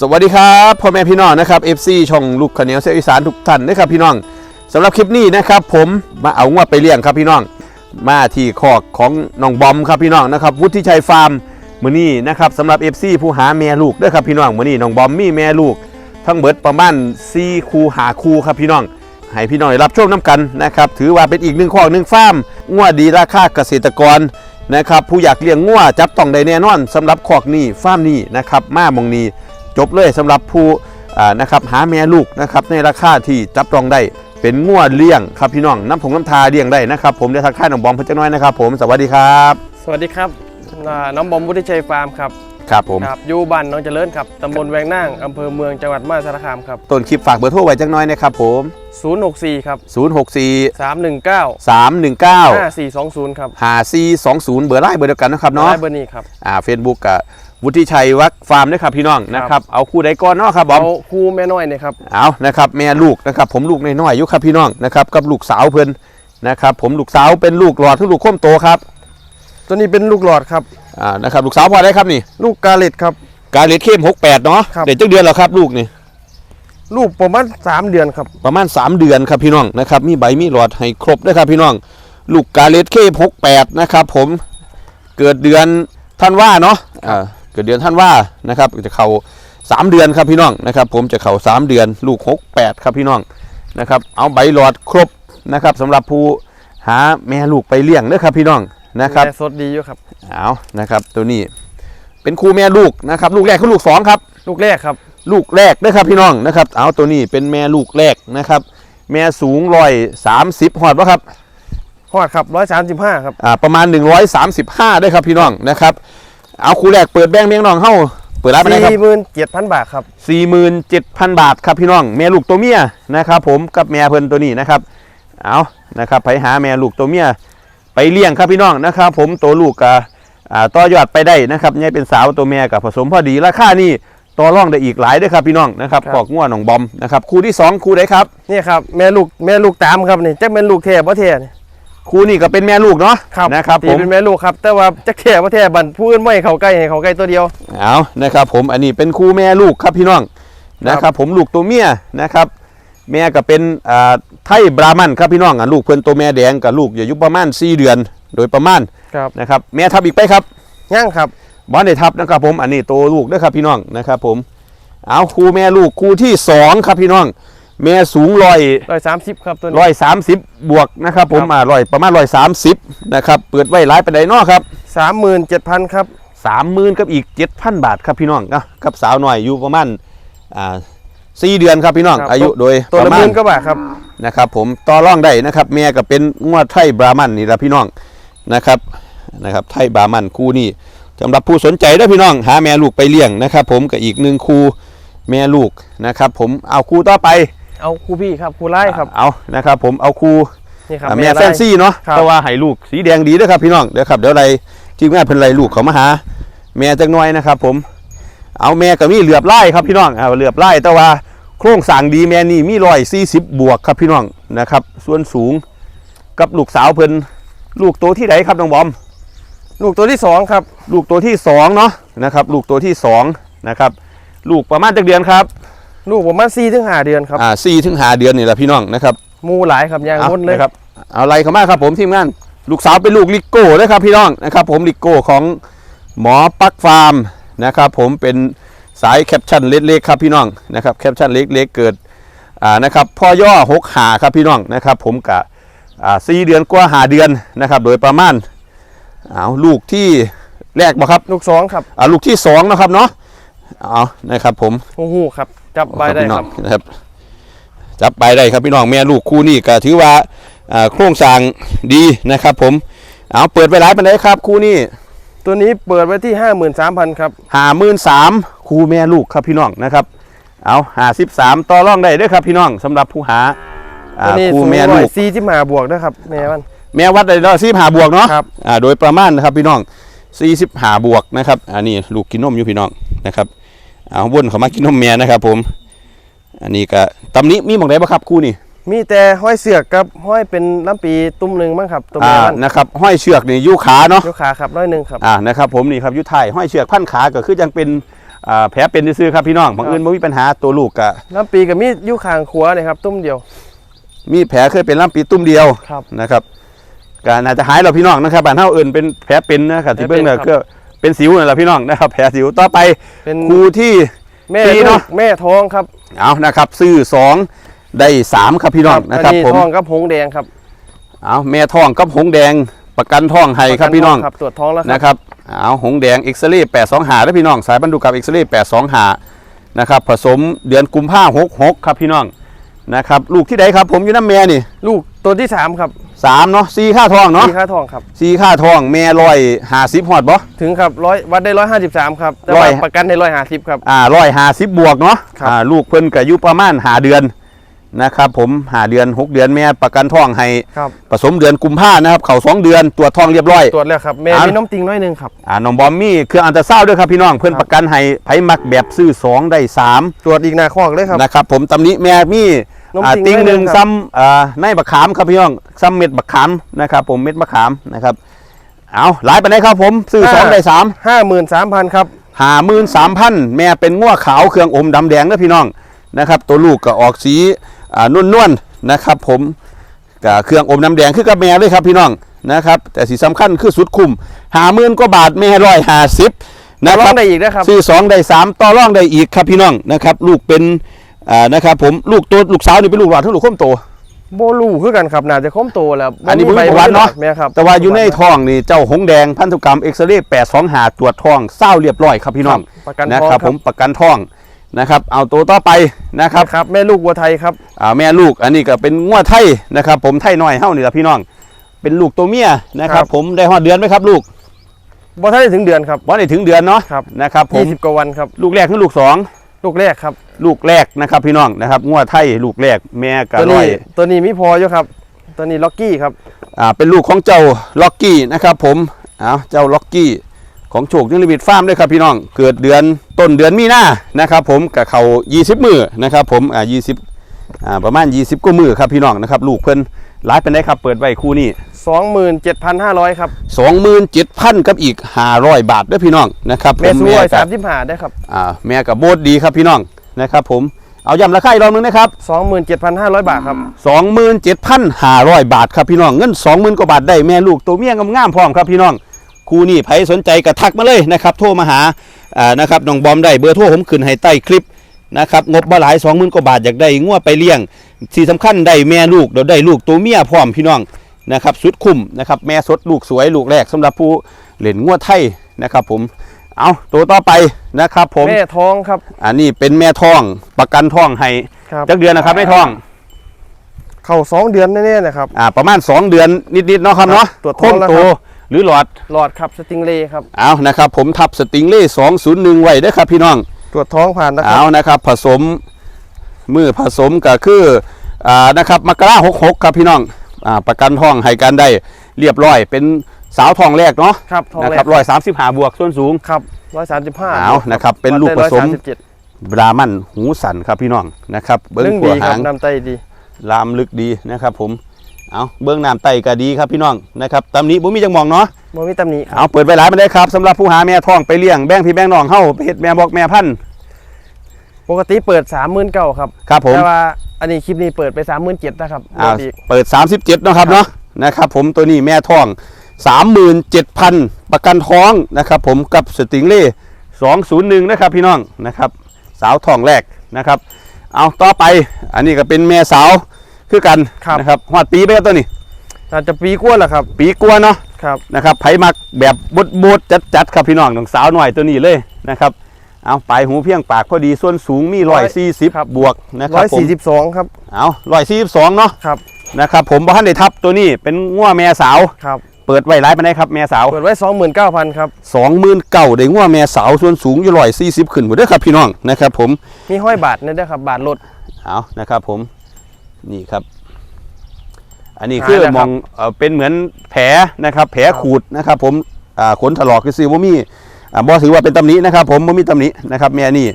สวัสดีครับพ่อแม่พี่น้องนะครับ FC ช่องลูกขาวเหนียวเสียอีสานทุกท่านนะครับพี่น้องสำหรับคลิปนี้นะครับ ผมมาเอางวดไปเลี้ยงครับพี่น้อง มาที่คอกของน้องบอมครับพี่น้องนะครับวุฒิชัยฟาร์มมือนี้นะครับสำหรับ FC ผู้หาแม่ลูกด้อครับพี่น้องมือนี้น้องบอมมีแม่ลูก ทั้งเบิดประมาณ4คูหาคูครับพี่น้องให้พี่น้องได้รับชมน้ำกันนะครับถือว่าเป็นอีกหนึ่งข้อหนึ่งฟาร์มงวดดีราคาเกษตรกรนะครับผู้อยากเลี้ยงงัวจับต้องได้แน่นอนสำหรับคอกนี้ฟาร์มนี้นะครับมามองนี้ จบเลยสำหรับผู้นะครับหาแม่ลูกนะครับในราคาที่จับต้องได้เป็นงัวเลี้ยงครับพี่น้องน้ำผงน้ำทาเลี้ยงได้นะครับผมเด้ทักทายน้องบอมเพิ่นจักน้อยนะครับผมสวัสดีครับ สวัสดีครับน้องบอมวุฒิชัยฟาร์มครับ ครับผม ครับอยู่บ้านหน้องเจริญครับตำบลแวงนั่งอำเภอเมืองจังหวัดมหาสารคามครับต้นคลิปฝากเบอร์โทรไว้จักหน้อยนะครับผม 064ครับ064 319 319 5420ครับ5420 เบอร์ไล่เบอร์เดียวกันนะครับเนาะ ได้เบอร์นี้ครับอ่าเฟซบุ๊กกับวุฒิชัยวักฟาร์มนะครับพี่น้องนะครับ เอาคู่ใดก่อนเนาะครับบอม เอาครูแม่น้อยเนี่ยครับ เอานะครับแม่ลูกนะครับผมลูกน้อยๆอายุครับพี่น้องนะครับกับลูกสาวเพิ่นนะครับผมลูกสาวเป็นลูกหลอดทุกลูกข้มโตครับ ตัวนี้เป็นลูกหลอดครับ อ่านะครับลูกสาวพอได้ครับนี่ ลูกกาเล็ดครับ การเลดเข้ม68เนาะครับ เด็กจักเดือนแล้วครับลูกนี่ลูกประมาณ3เดือนครับ ประมาณ3เดือนครับพี่น้องนะครับมีใบมีหลอดให้ครบด้วยครับพี่น้อง ลูกกาเลดเข้ม68นะครับผมเกิดเดือนท่านว่าเนาะอ่าเกิดเดือนท่านว่านะครับจะเข้าสามเดือนครับพี่น้องนะครับผมจะเข่าสามเดือน ลูกหกแปดครับพี่น้องนะครับเอาใบหลอดครบนะครับสำหรับผู้หาแม่ลูกไปเลี้ยงเด้อครับพี่น้อง นะครับแต่สดดีอยู่ครับเอานะครับ ตัวนี้เป็นครูแม่ลูกนะครับ ลูกแรกคือลูกสองครับ ลูกแรกครับ ลูกแรกเด้อครับพี่น้องนะครับ เอาตัวนี้เป็นแม่ลูกแรกนะครับ แม่สูงร้อยสามสิบหอดวะครับฮอดครับ135ครับอ่าประมาณ135ด้วยครับพี่น้องนะครับ เอาครูแรกเปิดแบงค์เมียงน้องเฮ้าเปิดร้านไปไหนครับ47,000บาทครับ47,000บาทครับพี่น้อง แม่ลูกตัวเมียนะครับ ผมกับแม่เพิ่นตัวนี้นะครับ เอานะครับไปหาแม่ลูกตัวเมีย ไปเลี้ยงครับพี่น้องนะครับ ผมตัวลูกกับอ่าต่อยอดไปได้นะครับเนี่ยเป็นสาวตัวแม่กับผสมพอดีราคานี่ต่อรองได้อีกหลายเด้วยครับพี่น้องนะครับครับขอกง่วหนองบอมนะครับคู่ที่สองคู่ใดครับนี่ครับแม่ลูกแม่ลูกตามครับนี่จักแม่นลูกแท้บ่แท้นี่คู่นี้ก็เป็นแม่ลูกเนาะครับนะครับตีผมเป็นแม่ลูกครับ แต่ว่าจักแท้บ่แท้บันผู้อื่นไม่ให้เข้าใกล้ให้เข้าใกล้ตัวเดียวเอานะครับผมอันนี้เป็นคู่แม่ลูกครับพี่น้องนะครับ ผมลูกตัวเมียนะครับ แม่ก็เป็นอ่าไทยบราหมันครับพี่น้องอะลูกเพิ่นตัวแม่แดงกับลูกอายุประมาณ4เดือนโดยประมาณครับนะครับแม่ทับอีกไปครับย่างครับบอลได้ทับนะครับผมอันนี้ตัวลูกนะครับพี่น้องนะครับผมเอาคู่แม่ลูกคู่ที่สองครับพี่น้อง แม่สูงร้อย130ครับตัวนี้ร้อยสามสิบบวกนะครับผมครับอ่าร้อยประมาณร้อยสามสิบนะครับเปิดไว้หลายไปไดเนอครับ37,000ครับสามหมื่นกับอีกเจ็ดพันบาทครับพี่น้องนะกับสาวหน่อยอยู่ประมาณอ่า สี่เดือนครับพี่น้องครับอายุโดยตัวปละระหมาณมื่นก็บาทครับ นะครับผมต่อร่องได้นะครับแม่ก็เป็นงวดไทยบราหมันนี่ละพี่น้องนะครับนะครับไทยบราหมันคู่นี้สำหรับผู้สนใจเด้อพี่น้อง หาแม่ลูกไปเลี้ยงนะครับผมกับอีกหนึ่งคู่แม่ลูกนะครับผมเอาคู่ต่อไปเอาครูพี่ครับครูไล่ครับเอานะครับผมเอาคู่ นี่ครับอ่าแม่ไล่ แฟนซี่เนาะครับ แต่ว่าให้ลูกสีแดงดีเด้อครับพี่น้องเดี๋ยวครับเดี๋ยวอะไรทีมงานเพิ่นไรลูกเขามาหา แม่จักหน่อยนะครับ ผม เอาแม่ก็มีเหลือบไล่ครับพี่น้องเอาเหลือบไล่แต่ว่า โครงสร้างดีแม่นี่มีร้อยสี่สิบบวกครับพี่น้องนะครับ ส่วนสูงกับลูกสาวเพิ่นลูกตัวที่ไหนครับน้องบอม ลูกตัวที่สองครับ ลูกตัวที่สองเนาะนะครับ ลูกตัวที่สองนะครับ ลูกประมาณจักเดือนครับ ลูกประมาณ4ถึง5เดือนครับอ่าสี่ถึงห้าเดือนนี่แหละพี่น้องนะครับหมูหลายครับยางเอางดเลยนะครับเอาอะไรเข้ามาครับผมทีมงานลูกสาวเป็นลูกลิโก้นะครับพี่น้องนะครับ ผมลิโก้ของหมอปักฟาร์มนะครับ ผมเป็น สายแคปชั่นเล็กๆครับพี่น้องนะครับแคปชั่นเล็กๆเกิดอ่านะครับพ่อย่อหกหาครับพี่น้องนะครับผมกะอ่าสี่เดือนกว่าหาเดือนนะครับโดยประมาณเอาลูกที่แรกบ่ครับลูกสองครับอ่าลูกที่สองนะครับเนาะเอานะครับผมหูหูครับจับใบได้พี่น้คอรังบนะครับ จับไปได้ครับพี่น้องแม่ลูกคู่นี้ก็ถือว่าอ่าโครงสร้างดีนะครับ ผมเอาเปิดไปหลายปันไดครับคู่นี้ ตัวนี้เปิดไว้ที่ 53,000ครับหาหมื่นสามคู่แม่ลูกครับพี่น้องนะครับ เอาหาสิบสามต่อรองได้เด้วยครับพี่น้องสำหรับผู้หาอ่าตัวนี้คู่สูงแม่ร้ลูอยก สี่สิบห้าบวกนะครับแม่มัน แม่วัดได้ร้อยสิบหาบวกเนาะครับ อ่าโดยประมาณนะครับพี่น้องสี่สิบหาบวกนะครับอันนี้ลูกกินนมอยู่พี่น้องนะครับเอาวนเขามากินนมแม่นะครับผม อันนี้ก็ตำนี้มีหมองไหนบ้างครับคู่นี้ มีแต่ห้อยเสือกกับห้อยเป็นลำปีตุ้มหนึ่งมั้งครับตัวอ่าแม่มันนะครับห้อยเชือกนี่อยู่ขาเนาะยกขาครับร้อยหนึ่งครับ อ่านะครับผมนี่ครับอยุทธไทยห้อยเชือกพันขาก็คือยังเป็นอ่าแผลเป็นซื่อๆครับพี่น้องบางอื่นไม่มีปัญหาตัวลูกก็น้ำปีกับมีดอยู่ข้างขวาเนี่ยครับตุ้มเดียวมีแผลเคยเป็นลำปีตุ้มเดียว ครับ นะครับก็น่าจะหายแล้วพี่น้องนะครับบ้านเฮาเอื่นเป็นแผลเป็นนะครับที่เบิ่งเนี่ยแผลเป็นก็เป็นสิวนั่นแหละพี่น้องนะครับแผลสิวต่อไปเป็นครูที่ แม่ปีลูเนาะกแม่ท้องครับ เอานะครับซื้อสอง ได้สามครับพี่น้องนะครับอัผมท้องกับหงแดงครับเอาแม่ท้องกับหงแดงประกันท้องให้ครับพี่น้องครับตรวจท้องแล้วครับนะครับเอาหงแดงเอ็กซเรย์แปดสองหาแล้วพี่น้องสายบรรดุกับเอ็กซเรย์แปดสองหานะครับผสมเดือนกุมภาหกหกครับพี่น้องนะครับลูกที่ใดครับผมอยู่น้ำแม่นี่ ลูกตัวที่สามครับสามเนาะสี่ค่าทองเนาะมีค่าทองครับสี่ค่าทองแม่ร้อยหาสิบหอดบ่ถึงครับร้อยวัดได้ร้อยห้าสิบสามครับแต่ร้ว่าอยประกันได้ร้อยห้าสิบครับอ่าร้อยหาสิบบวกเนาะครับอ่าลูกเพิ่นก็อายุประมาณหาเดือน นะครับผมหาเดือนหกเดือนแม่ประกันท้องให้ครับผสมเดือนกุมภานะครับ เขาสองเดือนตรวจท้องเรียบร้อย ตรวจแล้วครับแม่อะ มีน้ำติงน้อยหนึงครับ อ่าน้องบอมมี่เครื่องอันตราซาวด์ด้วยครับพี่น้องเพื่อนครับ ประกันให้ไผมักแบบซื้อ2ได้ตรวจอีกหนาคอกเลยครับ3นะครับผมตำหนี้แม่มีนมอ่าจริงติงหนึ่งได้เลยครับ ซ้ำอ่าในบักขามครับพี่น้องซ้ำเม็ดบักขามนะครับผมเม็ดบักขามนะครับเอาหลายไปไหนใดครับผมซื้อ2ได้3ห้าหมื่นสามพันครับ หามื่นสามพันแม่เป็นง้วขาวเครื่องอมดำแดงนะพี่น้องนะครับ ตัวลูกก็ออกสี อ่านวลนวลๆนะครับผมกับเครื่องอมน้ำแดงคือกับแม่เลยครับพี่น้องนะครับแต่สีสำคัญคือสุดคุ้มหาหมื่นกว่าบาทแม่ร้อยหาสิบนะร้คอรังบได้อีกนะครับซื้อสองได้สามต่อรองได้อีกครับพี่น้องนะครับ ลูกเป็นอ่านะครับผมลูกตัวลูกสาวนี่เป็นลูกหลานทั้งลูกข้มโตโบลูคือกันครับน่าจะค้มโตแล้วอันนี้บ่บ่มีประวัติเนาะแม่ครับแต่ว่าอยู่ในท้องนี่เจ้าหงแดงพันธุกรรมเอ็กซเรย์แปดสองหาตรวจท้องเศร้าเรียบร้อยครับพี่น้องประกันนะท้องครับผมประกันท้อง นะครับ เอาตัวต่อไปนะครับครับ แม่ลูกวัวไทยครับอ่าแม่ลูกอันนี้ก็เป็นงวดไทยนะครับ ผมไทยน้อยเฮ้านี่แหละพี่น้อง เป็นลูกตัวเมียนะครับ ผมได้ฮอดเดือนไหมครับลูกบ่ทันได้ถึงเดือนครับว่าได้ถึงเดือนเนาะครับนะครับผมยี่สิบกว่าวันครับลูกแรกคือลูกสองลูกแรกครับ ลูกแรกนะครับ พี่น้องนะครับงวดไทยลูกแรกแม่กะตัวร้อนี้ยตัวนี้มีพออยู่ครับ ตัวนี้ล็อกกี้ครับอ่าเป็นลูกของเจ้าล็อกกี้นะครับ ผมเอาเจ้าล็อกกี้ ของโชคนิลิมิตฟาร์มด้วยครับพี่น้อง เกิดเดือนต้นเดือนมีนานะครับ ผมกับเขา20 มือนะครับ ผมอ่า20อ่าประมาณ 20กว่ามือครับพี่น้องนะครับ ลูกเพิ่นร้ายเป็นได้ครับเปิดไว้คู่นี้ 27,500 ครับ 27,000กับอีก 500 บาทเด้วยพี่น้องนะครับผแม่สวยกับสามสิบห้าได้ครับอ่าแม่กับโบดดีครับพี่น้องนะครับ ผมเอาย้ำราคาอีกรอบนึงนะครับ 27,500 บาทครับ27,500 บาทครับพี่น้องเงิน 20,000กว่าบาทได้แม่ลูกตัวเมียงามๆพร้อมครับพี่น้อง คู่นี้ใครสนใจก็ทักมาเลยนะครับ โทรมาหาอ่านะครับน้องบอมได้เบอร์โทรผมขึ้นให้ใต้คลิปนะครับงบบ่หลาย20,000กว่าบาทอยากได้งัวไปเลี้ยงที่สำคัญได้แม่ลูกเดี๋ยวได้ลูกตัวเมียพร้อมพี่น้องนะครับสุดคุ้มนะครับแม่สดลูกสวยลูกแรกสำหรับผู้เล่นงัวไทยนะครับ ผมเอาตัวต่อไปนะครับผมแม่ท้องครับ อันนี้เป็นแม่ท้องประกันท้องให้ครับจักเดือนนะครับแม่ท้อง เข้าสองเดือนแน่ๆนะครับอ่าประมาณ2เดือนนิดๆเนาะครับเนาะตรวจท้โค้องงแล้วโตครับ หรือหลอดหลอดครับสติงเลย์ครับเอานะครับ ผมทับสติงเล่201ไว้เด้อครับพี่น้องตรวจท้องผ่านนะคเอารับนะครับ ผสมมือผสมก็คืออ่านะครับมกราหกหกครับพี่น้องอ่าประกันท้องให้กันได้เรียบร้อย เป็นสาวทองแรกเนาะครับท้องนะแรครักบร้อยสามสิบห้าบวกส่วนสูงครับร้อยสามสิบห้าเอานะครับ เป็นลูกผสมเจ็ดบรามันหูสันครับพี่น้องนะครับเบิ้งเรื่องขัวดีครัหาบงนำไตดี ลามลึกดีนะครับผม เอาเบื้องน้ำไตก็ดีครับพี่น้องนะครับตำนี้ผมมีจังมองเนาะบ่มีตำหนิครับเอาเปิดไปหลายมาได้ครับสำหรับผู้หาแม่ท้องไปเลี้ยงแบ่งพี่แบ่งน้องเฮาไปเฮ็ดแม่บอกแม่พันธุ์ปกติเปิดสามหมื่นเก้าครับครับผมแต่ว่าอันนี้คลิปนี้เปิดไปสามหมื่นเจ็ดนะครับอ่าลดอีกเปิด 37เนาะครับเนาะนะครับผมตัวนี้แม่ท้อง 37,000 ประกันท้องนะครับผมกับสติงเล่201นะครับพี่น้องนะครับ สาวท้องแรกนะครับ เอาต่อไปอันนี้ก็เป็นแม่สาว คือกันนะครับฮอดปีไปครับตัวนี้อาจจะปีกว่าแหละครับ ปีกว่าเนาะครับนะครับไผมักแบบบดบดจัดจัดๆครับพี่น้องน้องสาวหน่อยตัวนี้เลยนะครับเอาปลายหูเพียงปากพอดีส่วนสูงมีร้อยสี่สิบบวกนะคร้รัอบยผมสี่สิบสองครับเอาร้อยสี่สิบสองเนาะครับนะครับผมบ้านได้ทับตัวนี้เป็นง่วแม่สาวครับเปิดไว้ร้ายไปได้ครับแม่สาว เปิดไว้สองหมื่นเก้าพันครับสองหมื่นเก่าได้ง่วแม่สาวส่วนสูงอยู่ร้อยสี่สิบขึ้นหมดเด้อครับพี่น้องนะครับผมมีห้อยบาทนี่ด้วยครับบาทลดเอานะครับผม นี่ครับ อันนี้หายคือแล้วครับมองเอ่อเป็นเหมือนแผลนะครับ แผลครับขูดนะครับ ผมอ่าขนถลอกคือซื้อบ่มีอ่าบ่ถือว่าเป็นตำหนินะครับ ผมบ่มีตำหนินะครับ แม่นี่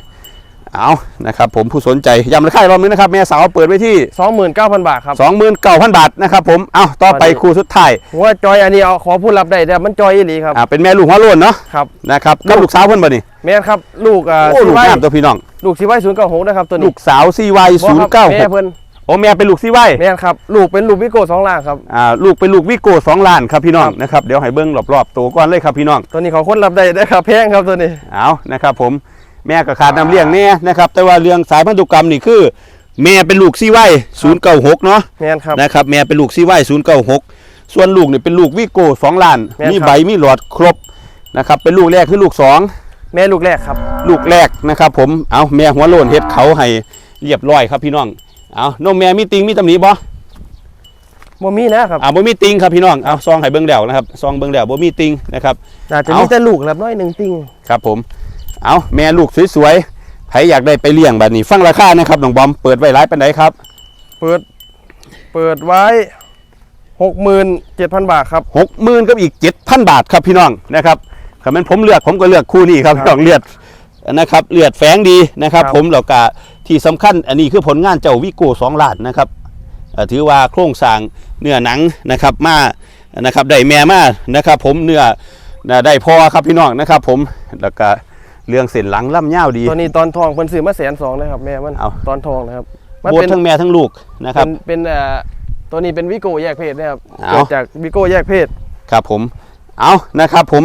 เอานะครับ ผมผู้สนใจย้ำราคาอีกรอบนึงนะครับ แม่สาวเปิดไว้ที่สองหมื่นเก้าพันบาทครับ29,000 บาทนะครับผมเอาต่อไปตอนนี้คู่สุดท้ายว่าจอยอันนี้เอาขอพูดรับได้แต่มันจอยอีหลีครับอ่าเป็นแม่ลูกหัวโล้นเนาะครับนะครับกับลูกสาวเพิ่นบ่นี่แม่นครับ ลูกอ่าโอ้ซีลูกไว้งามตัวพี่น้อง ลูกซีไว้ศูนย์เก้าหกนะครับตัวลูนี้กสาวซีไวศูนย์เก้าบ่ครับแม่หกเพิ่น โอ้แม่เป็นลูกซีไวแม่นครับลูกเป็นลูกวิโก้สองล่างครับอ่าลูกเป็นลูกวิโก้สองล้านครับพี่น้องครับนะครับเดี๋ยวให้เบิ้งรอบๆตัวก่อนเลยครับพี่น้อง ตัวนี้ของคนรับได้ได้ครับแพงครับตัวนี้เอานะครับผมแม่ก็ขาดน้ำเลี้ยงแน่นะครับแต่ว่าเรื่องสายพันธุกรรมนี่คือ แม่เป็นลูกซีไวศูนย์เก้าหกเนาะแม่นครับนะครับแม่เป็นลูกซีไวศูนย์เก้าหกส่วนลูกนี่เป็นลูกวิโก้สองล้านแม่นมีครับใบมีหลอดครบนะครับเป็นลูกแรกคือลูกสองแม่ลูกแรกครับ ลูกแรกนะครับผมเอาแม่หัวโลนเฮ็ดเขาให้เรียบร้อยครับพี่น้อง เอานมแม่มีติงมีตำหนิบ่บ่มีนะครับอ่าบ่มีติงครับพี่น้องเอาซองให้เบิ่งแล้วนะครับซองเบิ่งแล้วบ่มีติงนะครับอาจจะเอามีมีแต่ลูกรับน้อยหนึ่งติ่งครับผมเอาแม่ลูกสวยๆใครอยากได้ไปเลี้ยงแบบนี้ ฟังราคานะครับน้องบอมเปิดไว้หลายปานใดครับ เปิดเปิดไว้หกหมื่นเจ็ดพันบาทครับ60,000กับอีก7,000บาทครับพี่น้องนะครับถ้าแม่นผมเลือกผมก็เลือกคู่นี้ครับครับพี่น้องเลือด นะครับเลือดแฝงดีนะครับครับผมแล้วก็ที่สำคัญอันนี้คือผลงานเจ้าวิโก้2ล้านนะครับเอ่อถือว่าโครงสร้างเนื้อหนังนะครับมานะครับได้แม่มานะครับ ผมเนื้อน่ะได้พอครับพี่น้องนะครับ ผมแล้วก็เรื่องเส้นหลังล่ำยาวดีตัวนี้ตอนทองเพิ่นซื้อมาแสนสองนะครับแม่มันเอาตอนทองนะครับมันโบสเป็นทั้งแม่ทั้งลูกนะครับเป็นเป็นเอ่อตัวนี้เป็นวิโก้แยกเพศนะครับเอาเกิดจากวิโก้แยกเพศครับผมเอานะครับผม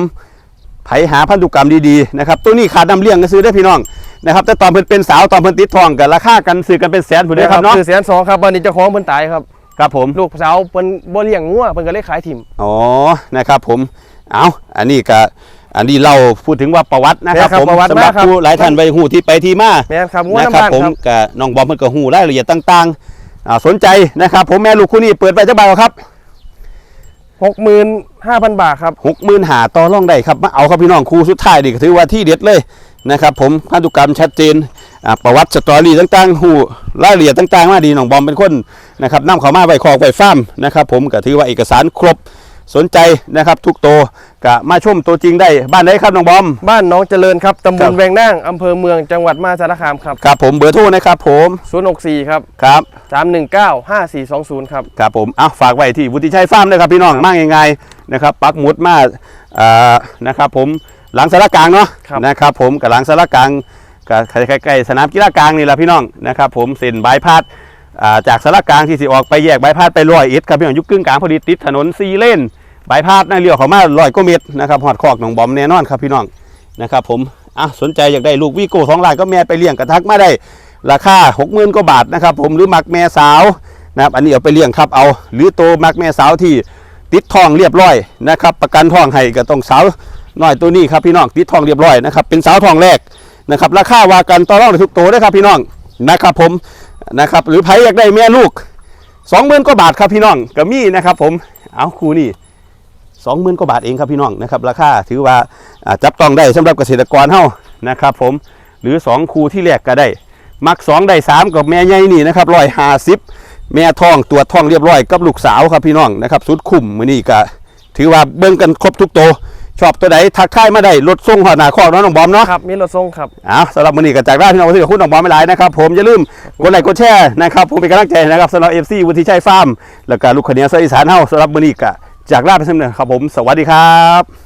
ไผหาพันธุกรรมดีๆนะครับตัวนี้ขาดน้ำเลี้ยงก็ซื้อได้พี่น้องนะครับแต่ตอนเพิ่นเป็นสาวตอนเพิ่นติดทองกันราคากันซื้อกันเป็นแสนผู้เด้อครับเนาะคือแสนสองครับวันนี้เจ้าของเพิ่นตายครับครับผมลูกสาวเพิ่นบ่เลี้ยงงัวเพิ่นก็เลยขายถิ่มอ๋อนะครับผมเอาอันนี้ก็อันนี้เราพูดถึงว่าประวัตินะครับแม่นครับผมประวัติสำหรับมากครับผู้หลายท่านไปหูที่ไปที่มาแม่นครับงัวนะน้ำครับบ้านผมครับกับน้องบอมเพิ่นก็หูรายละเอียดต่างๆอ่าสนใจนะครับ ผมแม่ลูกคู่นี้เปิดไปจักบาทครับหกหมื่น ห้าพันบาทครับหกหมื่นหาต่อร่องได้ครับมาเอาครับพี่น้องครูสุดท้ายนี่ก็ถือว่าที่เด็ดเลยนะครับผมพันธุกรรมชัดเจนประวัติสตอรี่ต่างๆหูรายละเอียดต่างๆ มาดีน้องบอมเป็นคนนะครับนำเขามาไว้คอกไว้ฟาร์มนะครับผมก็ถือว่าเอกสารครบ สนใจนะครับทุกโตวก็มาชมตัวจริงได้บ้านไหนครับน้องบอม บ้านน้องเจริญครับตำบครัลบแวงนางอำเภอเมืองจังหวัดมหาสารคามครับครับผมเบอร์โทรนะครับผม064ครับครับ319 5420ครับครับผมเอาฝากไว้ที่วุฒิชัยฟาร์มเลยครับพี่น้องมากง่ายๆนะครับปักหมุดมาอ่านะครับผมหลังสารกลางเนาะครับนะครับผมกับหลังสารกลางกับใกล้ๆสนามกีฬากลางนี่แหละพี่น้องนะครับผมเส้นบายพาดอ่าจากสารกลางที่สิออกไปแยกบายพาดไปร้อยเอ็ดครับพี่น้องอยุคกึ่งกลางพอดีติดถนนซีเลน บายพาดในเลี้ยวเขามาร้อยกว่าเมตรนะครับหอดคอกหนองบอมแน่นอนครับพี่น้องนะครับผมอะสนใจอยากได้ลูกวีโก้สองลายก็แม่ไปเลี้ยงกระทักมาได้ ราคาหกหมื่นกว่าบาทนะครับผมหรือมักแม่สาวนะครับอันนี้เอาไปเลี้ยงครับเอา หรือโตมักแม่สาวที่ติดทองเรียบร้อยนะครับประกันทองให้ก็ต้องสาวน้อยตัวนี้ครับพี่น้องติดทองเรียบร้อยนะครับเป็นสาวทองแรกนะครับราคาว่ากันต่อรองทุกโตได้ครับพี่น้องนะครับผมนะครับหรือไผอยากได้แม่ลูกสองหมื่นกว่าบาทครับพี่น้องก็มีนะครับผมเอาคู่นี่ สองหมื่นกว่าบาทเองครับพี่น้องนะครับราคาถือว่าอ่าจับต้องได้สำหรับเกษตรกรเฮานะครับผมหรือสองคู่ที่แรกก็ได้ มักสองได้สามกับแม่ใหญ่นี่นะครับร้อยห้าสิบแม่ท้องตัวจท้องเรียบร้อยกับลูกสาวครับพี่น้องนะครับสุดคุ้มมือนี้ก็ถือว่าเบิ่งกันครบทุกตัวชอบตัวไหนทักทายมาได้ลดส่งหอดหนาข้อเนาะน้องบอมเนาะครับมีรถส่งครับเอาสำหรับมือนี้ก็จากได้พี่น้องที่กับคุณน้องบอมไม่หลายนะครับผมอย่าลืมกดไลค์กดแชร์นะครับผมเป็นกำลังใจนะครับสำหรับเอฟซีวุฒิชัยฟาร์มแล้วก็ลูกขเนียสอีสานเฮาสำหรับมือนี้ก็ จากลาไปเสมอครับผม สวัสดีครับ